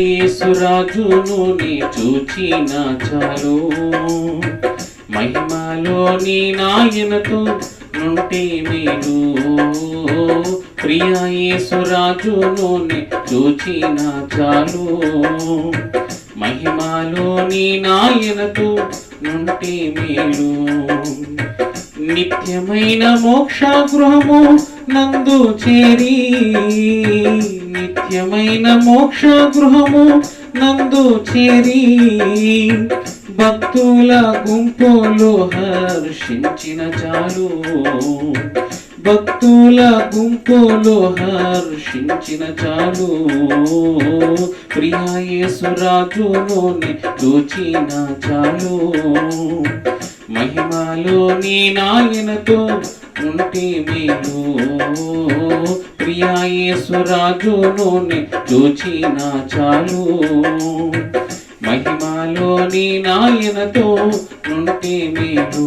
యేసురాజును నీ చూచిన చాలు మహిమలో నీ నాయనతో నుంటే మేలు. ప్రియ యేసురాజును నీ చూచిన చాలు మహిమలో నీ నాయనతో నుంటే మేలు. నిత్యమైన మోక్ష గృహము నందు చేరి నిత్యమైన మోక్ష గృహము నందు చేరి భక్తుల గుంపులో హర్షించిన చాలు. భక్తుల గుంపులో హర్షించిన చాలు. ప్రియాయేసురాజులోని చూచిన చాలు. మహిమలో నీ నాయనతో ఉంటే మేలు ప్రియాయేసురాజులోని చూచిన చాలు. మహిమలోని నాయనతో ఉంటే మేలు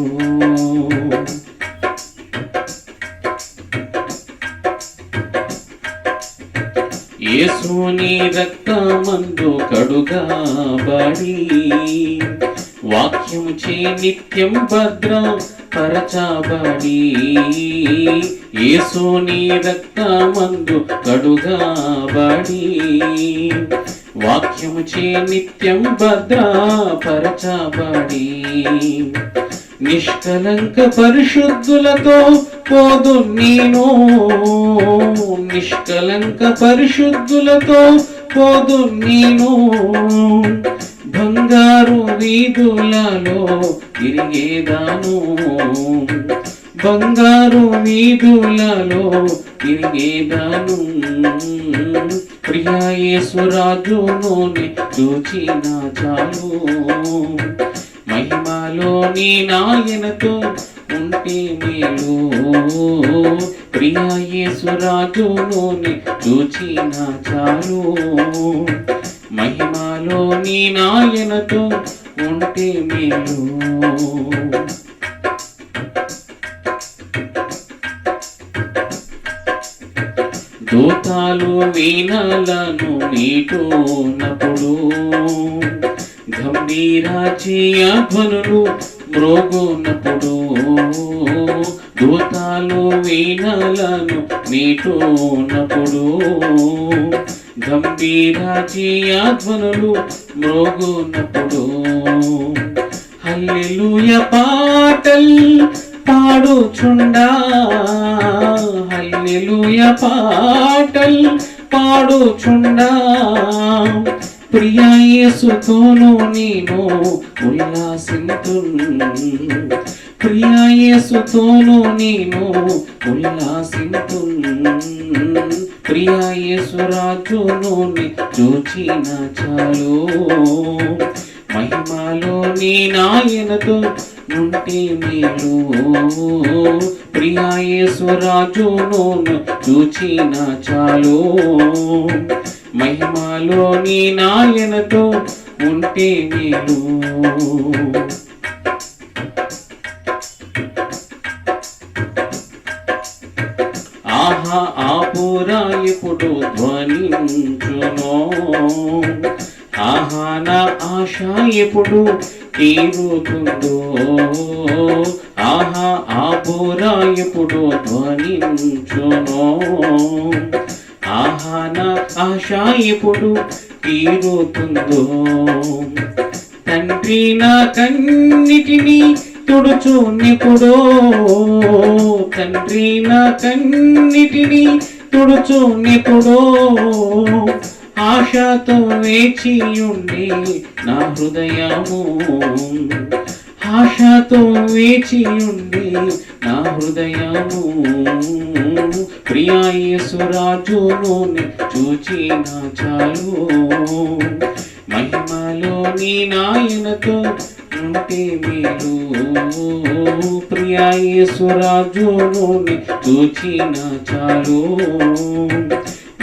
యేసుని రక్తమందు కడుగా కడుగాబడి. వాక్యము చే నిత్యం భద్ర పరచాబడి. ఏసోని రక్తమందు కడుగాబడి. వాక్యము చే నిత్యం భద్ర పరచాబడి. నిష్కలంక పరిశుద్ధులతో పోదు నేను. నిష్కలంక పరిశుద్ధులతో పోదు నేను. బంగారు వీధులలో తిరిగేదాము బంగారు వీధులలో తిరిగేదాను ప్రియాయేశ్వరాజులోని చూచిన చాలు. మహిమలోని నాయనతో ఉంటే మేలు. ప్రియాయేశ్వరాజులోని చూచిన చాలు. మహిమలో నీ నాయనతో ఉంటే మేలు. దూతాలు వీణలను నీటోనప్పుడు గంభీరాచియ ధ్వనులు మ్రోగునప్పుడు దూతాలు వీణలను నీటోనప్పుడు గంభీరాజీయాధ్వనులు మ్రోగునప్పుడు హల్లెలూయ పాటల్ పాడుచుండా. హల్లెలూయ పాటల్ పాడుచుండా. ప్రియాయేసుతోను నేను ఉల్లాసింతు ప్రియాయేసుతోను నేను ఉల్లాసింతు ప్రియా చూచిన చాలు. మహిమలో నీ నాయనతో ఉంటే మేలు. ప్రియాయేశ్వరాజును చూచిన చాలు. మహిమలో నీ నాయనతో ఉంటే మేలు. ఆహా ఆపురా ఇప్పుడు ధ్వనించును. ఆహా నా ఆశ ఇప్పుడు తీరుతుందో. ఆహా ఆపురా ఇప్పుడు ధ్వనించును. ఆహా నా ఆశ ఇప్పుడు తీరుతుందో. తండ్రి నా కన్నిటినీ తుడుచునిపుడో తండ్రి నా కన్నిటిని తుడుచు తుడుచునిపుడో ఆశతో వేచి ఉండి నా హృదయము. ఆశతో వేచి ఉండి నా హృదయము. ప్రియాయేసురాజులోని చూచిన చాలు. మహిమలో నీ నాయనతో ఉంటే మీరు ప్రియాయేసురాజులోని చూచిన చాలు.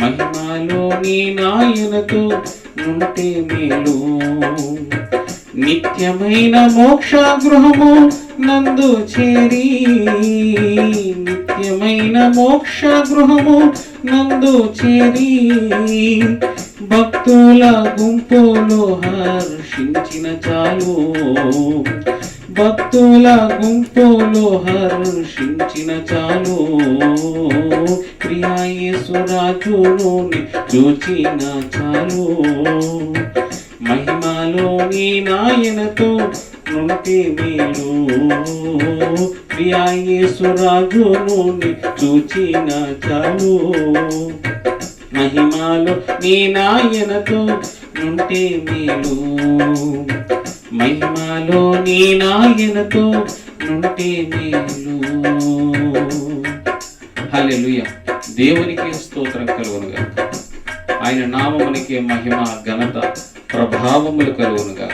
మహిమలో నీ నాయనతో ఉంటే మేలు. నిత్యమైన మోక్ష గృహము నందు చేరి నిత్యమైన మోక్ష గృహము నందు చేరి భక్తుల గుంపులో హర్షించిన చాలు. భక్తుల గుంపులో హర్షించిన చాలు. ప్రియాయేసురాజును చూచిన చాలు. మహిమలోని నాయనతో నుండి మీరు ప్రియాయేసురాజును చూచిన చాలు. మహిమాలో నీ నాయనతో నుంటే మేలు మహిమాలో నీ నాయనతో నుంటే మేలు హలెలుయ దేవునికి స్తోత్రం కలుగునుగా ఆయన నామమునికి మహిమ ఘనత ప్రభావములు కలుగునుగా